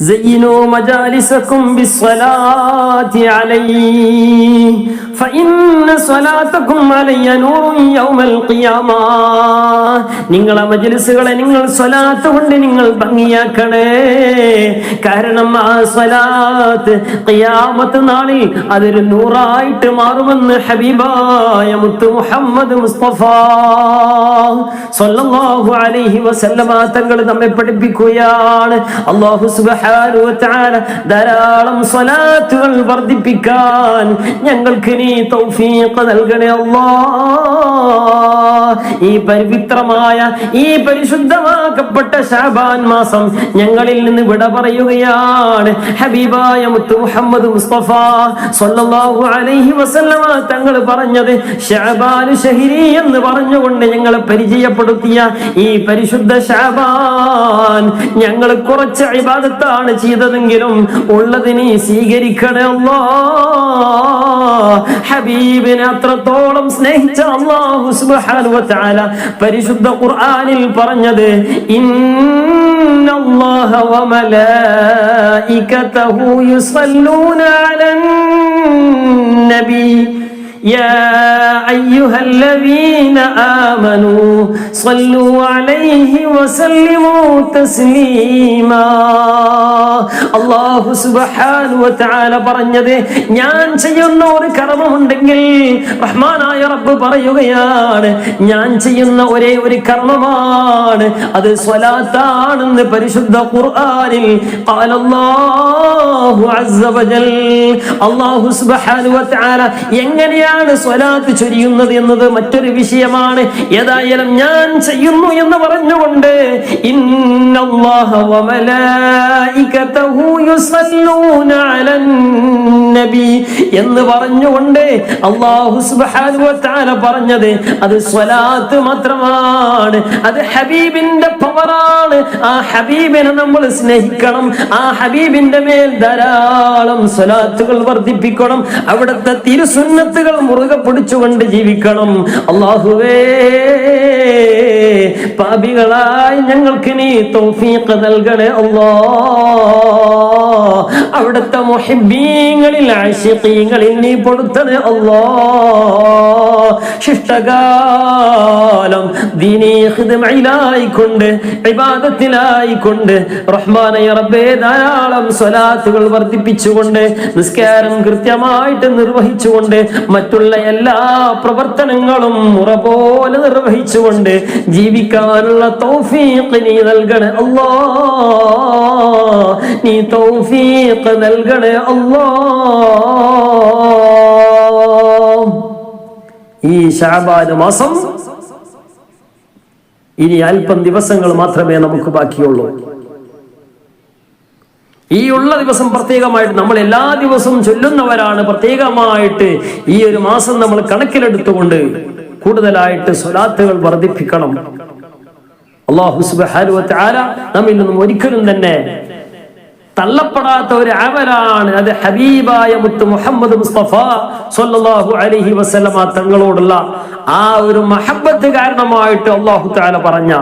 زينوا مجالسكم بالصلاة عليه فإن صلاتكم علي نور يوم القيامة നിങ്ങളെ മജ്ലിസുകളെ നിങ്ങൾ സ്വലാത്ത് കൊണ്ട് നിങ്ങൾ ഭംഗിയാക്കണേ കാരണം ആ സ്വലാത്ത് ഖിയാമത്ത് നാളിൽ അതൊരു നൂറായിട്ട് മാറുമെന്ന് ഹബീബായ മുത്ത് മുഹമ്മദ് മുസ്തഫ സ്വല്ലല്ലാഹു അലൈഹി വസല്ലമ തങ്ങൾ നമ്മെ പഠിപ്പിക്കുകയാണ് അല്ലാഹു സുബ്ഹാനഹു വ തആല ധാരാളം സ്വലാത്തുകൾ വർദ്ധിപ്പിക്കാൻ ഞങ്ങൾക്ക് നീ തൗഫീഖ് നൽകണേ അല്ലാഹ്. ഈ പവിത്രമായ ഈ പരിശുദ്ധമാക്കപ്പെട്ട ഷാബാൻ മാസം ഞങ്ങളിൽ നിന്ന് വിട പറയുകയാണ്. ഹബീബായ മുത്തു മുഹമ്മദ് മുസ്തഫ സ്വല്ലല്ലാഹു അലൈഹി വസല്ലമ തങ്ങൾ പറഞ്ഞത് ഷാബാൻ ഷഹിരി എന്ന് പറഞ്ഞുകൊണ്ട് ഞങ്ങളെ പരിചയപ്പെടുത്തിയ ഈ പരിശുദ്ധ ഷാബാൻ ഞങ്ങൾ കുറച്ച് ഇബാദത്താണ് ചെയ്തതെങ്കിലും ഉള്ളതിനെ സ്വീകരിക്കണമല്ലോ ഹബീബിനെ അത്രത്തോളം സ്നേഹിച്ച അല്ലാഹു സുബ്ഹാനഹു വ തആല പരിശുദ്ധ ഖുർആനിൽ പറഞ്ഞത് ഇന്നല്ലാഹ വ മലായികതഹു യുസല്ലൂന അലൻ നബി يا أيها الذين آمنوا صلوا عليه وسلموا تسليما അള്ളാഹു സുബ്ഹാനഹു വ തആല പറഞ്ഞത് ഞാൻ ചെയ്യുന്ന ഒരു കർമ്മമുണ്ടെങ്കിൽ റഹ്മാനായ റബ്ബ് പറയുകയാണ് ഞാൻ ചെയ്യുന്ന ഒരേ ഒരു കർമ്മമാണ് അത് സ്വലാത്താണെന്ന് പരിശുദ്ധ ഖുർആനിൽ ഖാല അല്ലാഹു അസ്സ വജൽ അല്ലാഹു സുബ്ഹാനഹു വ തആല എങ്ങനെയാണ് സ്വലാത്ത് ചൊരിയുന്നത് എന്നത് മറ്റൊരു വിഷയമാണ്. ഏതായാലും ഞാൻ ചെയ്യുന്നു എന്ന് പറഞ്ഞുകൊണ്ട് എന്ന് പറഞ്ഞുകൊണ്ട് തആല പറഞ്ഞത് അത് സ്വലാത്ത് മാത്രമാണ്. അത് ഹബീബിന്റെ പവറാണ് ആ ഹബീബിനെ നമ്മൾ സ്നേഹിക്കണം. ആ ഹബീബിന്റെ മേൽ ധാരാളം സ്വലാത്തുകൾ വർദ്ധിപ്പിക്കണം. അവിടുത്തെ തിരുസുന്നത്തുകൾ മുറുകെ പിടിച്ചുകൊണ്ട് ജീവിക്കണം. അള്ളാഹുവേ പാപികളായി ഞങ്ങൾക്ക് നീ തൗഫീഖ് നൽകണേ അല്ലാ അവിടുത്തെ മൊഹിബീങ്ങളിൽ ആശിഖീങ്ങളിൽ നീ പൊടുത്തണേ അല്ലാ ശിഷ്ടകാലം ദീനീ ഖിദ്മയിലായിക്കൊണ്ട് ഇബാദത്തിലായിക്കൊണ്ട് റഹ്മാനയ റബ്ബേ ധാരാളം സ്വലാത്തുകൾ വർദ്ധിപ്പിച്ചുകൊണ്ട് നിസ്കാരം കൃത്യമായിട്ട് നിർവഹിച്ചുകൊണ്ട് മറ്റുള്ള എല്ലാ പ്രവർത്തനങ്ങളും മുറ പോലെ നിർവഹിച്ചുകൊണ്ട് ജീവിക്കാനുള്ള തൗഫീഖ് നീ നൽകണേ അല്ലാ. നീ തൗഫീഖ് നൽകണേ അല്ലാ. ഈ ഷാബാന് മാസം ഇനി അല്പം ദിവസങ്ങൾ മാത്രമേ നമുക്ക് ബാക്കിയുള്ളൂ. ഈ ഉള്ള ദിവസം പ്രത്യേകമായിട്ട് നമ്മൾ എല്ലാ ദിവസവും ചൊല്ലുന്നവരാണ്. പ്രത്യേകമായിട്ട് ഈ ഒരു മാസം നമ്മൾ കണക്കിലെടുത്തുകൊണ്ട് കൂടുതലായിട്ട് സ്വലാത്തുകൾ വർദ്ധിപ്പിക്കണം. അള്ളാഹു സുബ്ഹാനഹു വ തആല നമ്മിൽ നിന്നും ഒരിക്കലും തന്നെ തള്ളപ്പെടാത്ത ഒരു അമലാണ് അത് ഹബീബായ മുത്ത് മുഹമ്മദ് മുസ്തഫ സല്ലല്ലാഹു അലഹി വസല്ലമ തങ്ങളോടുള്ള ആ ഒരു മഹബത്ത് കാരണമായിട്ട് അള്ളാഹു താല പറഞ്ഞ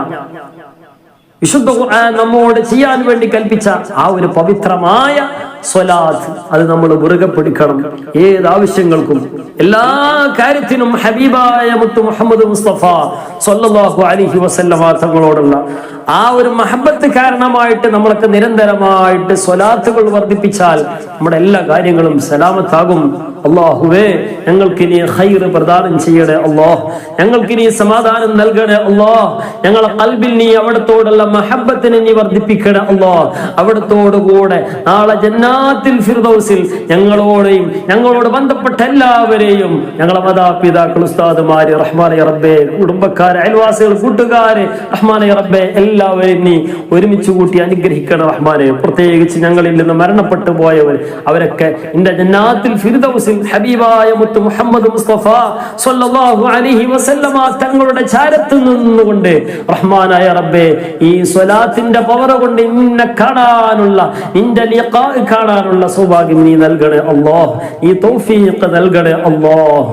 വിശുദ്ധ ഖുർആൻ നമ്മോട് ചെയ്യാൻ വേണ്ടി കൽപ്പിച്ച ആ ഒരു പവിത്രമായ സ്വലാത്ത് അത് നമ്മൾ മുറുകെ പിടിക്കണം. ഏത് ആവശ്യങ്ങൾക്കും. എല്ലാ കാര്യത്തിനും ഹബീബായ മുത്ത് മുഹമ്മദ് മുസ്തഫ സല്ലല്ലാഹു അലഹി വസല്ലമ തങ്ങളോടുള്ള ഒരു മഹബത്ത് കാരണമായിട്ട് നമ്മളൊക്കെ നിരന്തരമായിട്ട് സ്വലാത്തുകൾ വർദ്ധിപ്പിച്ചാൽ നമ്മുടെ എല്ലാ കാര്യങ്ങളും സലാമത്താകും. അള്ളാഹുവേ ഞങ്ങൾക്ക് ഇനി ഹൈർ പ്രദാനം ചെയ്യണേ അള്ളാഹ്. ഞങ്ങൾക്ക് ഇനി സമാധാനം നൽകണേ അള്ളാഹ്. ഞങ്ങളെ കൽബിൽ നീ അവിടത്തോടുള്ള മഹബത്തിനെ നീ വർദ്ധിപ്പിക്കണേ അള്ളാഹ്. അവിടത്തോടുകൂടെ നാളെ ജന്നാത്തിൽ ഫിർദൗസിൽ ഞങ്ങളോടെയും ഞങ്ങളോട് ബന്ധപ്പെട്ട എല്ലാവരെയും ഞങ്ങളെ മാതാപിതാക്കൾ ഉസ്താദുമാര് റഹ്മാനെ റബ്ബെ കുടുംബക്കാര് അയൽവാസികൾ കൂട്ടുകാര് റഹ്മാനെ റബ്ബെ എല്ലാവരെയും നീ ഒരുമിച്ച് കൂട്ടി അനുഗ്രഹിക്കണം റഹ്മാനെ. പ്രത്യേകിച്ച് ഞങ്ങളിൽ നിന്ന് മരണപ്പെട്ടു പോയവർ അവരൊക്കെ എന്റെ ജന്നാത്തിൽ ഫിർദൗസിൽ ഹബീബായ മുത്ത് മുഹമ്മദ് മുസ്തഫ സല്ലല്ലാഹു അലൈഹി വസല്ലമ തങ്ങളുടെ ചാരത്ത് നിന്നുകൊണ്ട് റഹ്മാനായ റബ്ബേ ഈ സ്വലാത്തിന്റെ പവർ കൊണ്ട് നിന്നെ കാണാനുള്ള നിന്റെ കാണാനുള്ള സൗഭാഗ്യം നീ നൽകണേ അല്ലാഹ്. ഈ തൗഫീഖ് നൽകണേ അല്ലാഹ്.